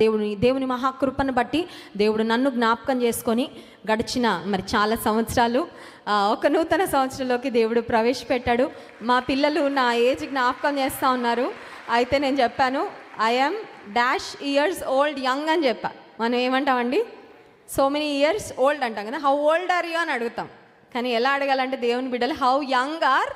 దేవుని దేవుని మహాకృపను బట్టి దేవుడు నన్ను జ్ఞాపకం చేసుకొని గడిచిన మరి చాలా సంవత్సరాలు ఒక నూతన సంవత్సరంలోకి దేవుడు ప్రవేశపెట్టాడు. మా పిల్లలు నా ఏజ్ జ్ఞాపకం చేస్తూ ఉన్నారు. అయితే నేను చెప్పాను I'm dash years old young అని చెప్పా. మనం ఏమంటామండి? సో మెనీ ఇయర్స్ ఓల్డ్ అంటాం కదా. హౌ ఓల్డ్ ఆర్ యూ అని అడుగుతాం. కానీ ఎలా అడగాలంటే దేవుని బిడ్డలు హౌ యంగ్ ఆర్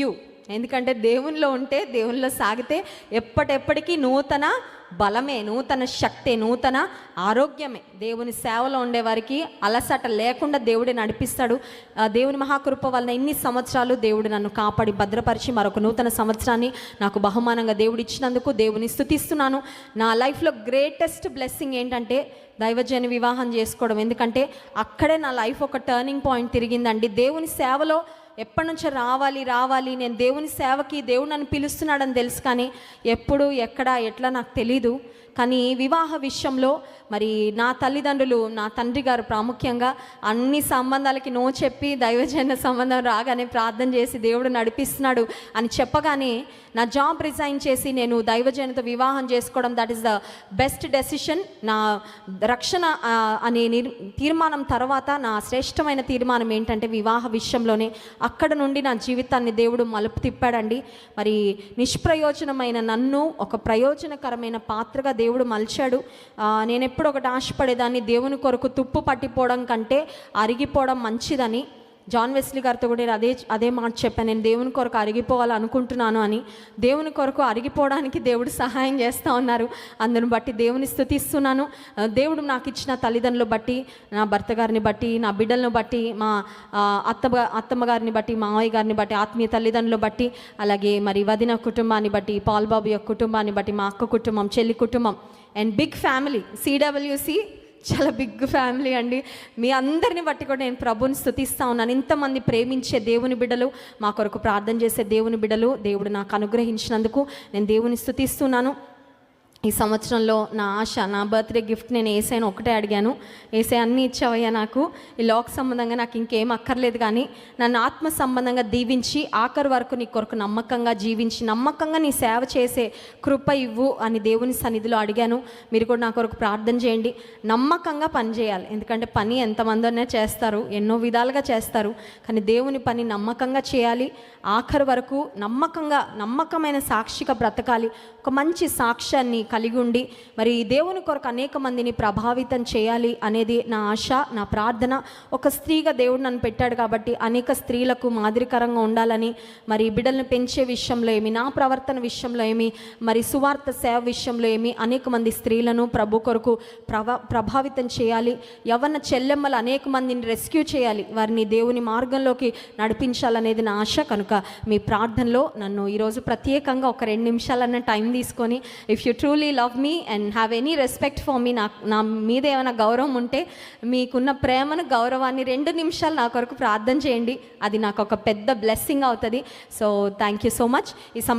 యూ ఎందుకంటే దేవునిలో ఉంటే దేవునిలో సాగితే ఎప్పటెప్పటికీ నూతన బలమే నూతన శక్తే నూతన ఆరోగ్యమే. దేవుని సేవలో ఉండే వారికి అలసట లేకుండా దేవుడే నడిపిస్తాడు. దేవుని మహాకృప వలన ఇన్ని సంవత్సరాలు దేవుడు నన్ను కాపాడి భద్రపరిచి మరొక నూతన సంవత్సరాన్ని నాకు బహుమానంగా దేవుడు ఇచ్చినందుకు దేవుని స్థుతిస్తున్నాను. నా లైఫ్లో గ్రేటెస్ట్ బ్లెస్సింగ్ ఏంటంటే దైవజని వివాహం చేసుకోవడం. ఎందుకంటే అక్కడే నా లైఫ్ ఒక టర్నింగ్ పాయింట్ తిరిగిందండి. దేవుని సేవలో ఎప్పటి నుంచో రావాలి రావాలి. నేను దేవుని సేవకి దేవుడు నన్ను పిలుస్తున్నాడని తెలుసు కానీ ఎప్పుడు ఎక్కడ ఎట్లా నాకు తెలీదు. కానీ వివాహ విషయంలో మరి నా తల్లిదండ్రులు నా తండ్రి గారు ప్రాముఖ్యంగా అన్ని సంబంధాలకి నో చెప్పి దైవజన సంబంధం రాగానే ప్రార్థన చేసి దేవుడు నడిపిస్తున్నాడు అని చెప్పగానే నా జాబ్ రిజైన్ చేసి నేను దైవజనతో వివాహం చేసుకోవడం that is the best decision నా రక్షణ అనే నిర్ తీర్మానం తర్వాత నా శ్రేష్టమైన తీర్మానం ఏంటంటే వివాహ విషయంలోనే అక్కడ నుండి నా జీవితాన్ని దేవుడు మలుపు తిప్పాడండి. మరి నిష్ప్రయోజనమైన నన్ను ఒక ప్రయోజనకరమైన పాత్రగా దేవుడు మలిచాడు. నేను ఎప్పుడు ఒకటి ఆశపడేదాన్ని దేవుని కొరకు తుప్పు పట్టిపోవడం కంటే అరిగిపోవడం మంచిదని. జాన్ వెస్లీ గారితో కూడా నేను అదే అదే మాట చెప్పాను. నేను దేవుని కొరకు అరిగిపోవాలనుకుంటున్నాను అని. దేవుని కొరకు అరిగిపోవడానికి దేవుడు సహాయం చేస్తూ ఉన్నారు. అందును బట్టి దేవుని స్థుతిస్తున్నాను. దేవుడు నాకు ఇచ్చిన తల్లిదండ్రులు బట్టి నా భర్త గారిని బట్టి నా బిడ్డలను బట్టి మా అత్త అత్తమ్మ గారిని బట్టి మావయ్య గారిని బట్టి ఆత్మీయ తల్లిదండ్రులు బట్టి అలాగే మరి వదిన కుటుంబాన్ని బట్టి పాల్బాబు యొక్క కుటుంబాన్ని బట్టి మా అక్క కుటుంబం చెల్లి కుటుంబం అండ్ బిగ్ ఫ్యామిలీ సిడబ్ల్యూసి చాలా బిగ్ ఫ్యామిలీ అండి. మీ అందరిని బట్టి కూడా నేను ప్రభుని స్థుతిస్తా ఉన్నాను. ఇంతమంది ప్రేమించే దేవుని బిడ్డలు మా కొరకు ప్రార్థన చేసే దేవుని బిడ్డలు దేవుడు నాకు అనుగ్రహించినందుకు నేను దేవుని స్థుతిస్తున్నాను. ఈ సంవత్సరంలో నా ఆశ నా బర్త్డే గిఫ్ట్ నేను ఏసైనా ఒకటే అడిగాను. ఏసై అన్నీ ఇచ్చావయ్యా నాకు. ఈ లోక్ సంబంధంగా నాకు ఇంకేం అక్కర్లేదు కానీ నన్ను ఆత్మ సంబంధంగా దీవించి ఆఖరి వరకు నీ కొరకు నమ్మకంగా జీవించి నమ్మకంగా నీ సేవ చేసే కృప ఇవ్వు అని దేవుని సన్నిధిలో అడిగాను. మీరు కూడా నా కొరకు ప్రార్థన చేయండి. నమ్మకంగా పని చేయాలి. ఎందుకంటే పని ఎంతమందినే చేస్తారు ఎన్నో విధాలుగా చేస్తారు. కానీ దేవుని పని నమ్మకంగా చేయాలి. ఆఖరి వరకు నమ్మకంగా నమ్మకమైన సాక్షిగా బ్రతకాలి. ఒక మంచి సాక్ష్యాన్ని కలిగి ఉండి మరి దేవుని కొరకు అనేక మందిని ప్రభావితం చేయాలి అనేది నా ఆశ నా ప్రార్థన. ఒక స్త్రీగా దేవుడు నన్ను పెట్టాడు కాబట్టి అనేక స్త్రీలకు మాదిరికరంగా ఉండాలని మరి బిడ్డలను పెంచే విషయంలో ఏమి నా ప్రవర్తన విషయంలో ఏమి మరి సువార్త సేవ విషయంలో ఏమి అనేక మంది స్త్రీలను ప్రభు కొరకు ప్రభా ప్రభావితం చేయాలి. యవన చెల్లెమ్మలు అనేక మందిని రెస్క్యూ చేయాలి. వారిని దేవుని మార్గంలోకి నడిపించాలనేది నా ఆశ. కనుక మీ ప్రార్థనలో నన్ను ఈరోజు ప్రత్యేకంగా ఒక రెండు నిమిషాలన్న టైం తీసుకొని if you truly love me and have any respect for me నాకు నా మీద ఏమైనా గౌరవం ఉంటే మీకున్న ప్రేమను గౌరవాన్ని రెండు నిమిషాలు నా కొరకు ప్రార్థన చేయండి. అది నాకు ఒక పెద్ద బ్లెస్సింగ్ అవుతుంది. So thank you so much ఈ సమ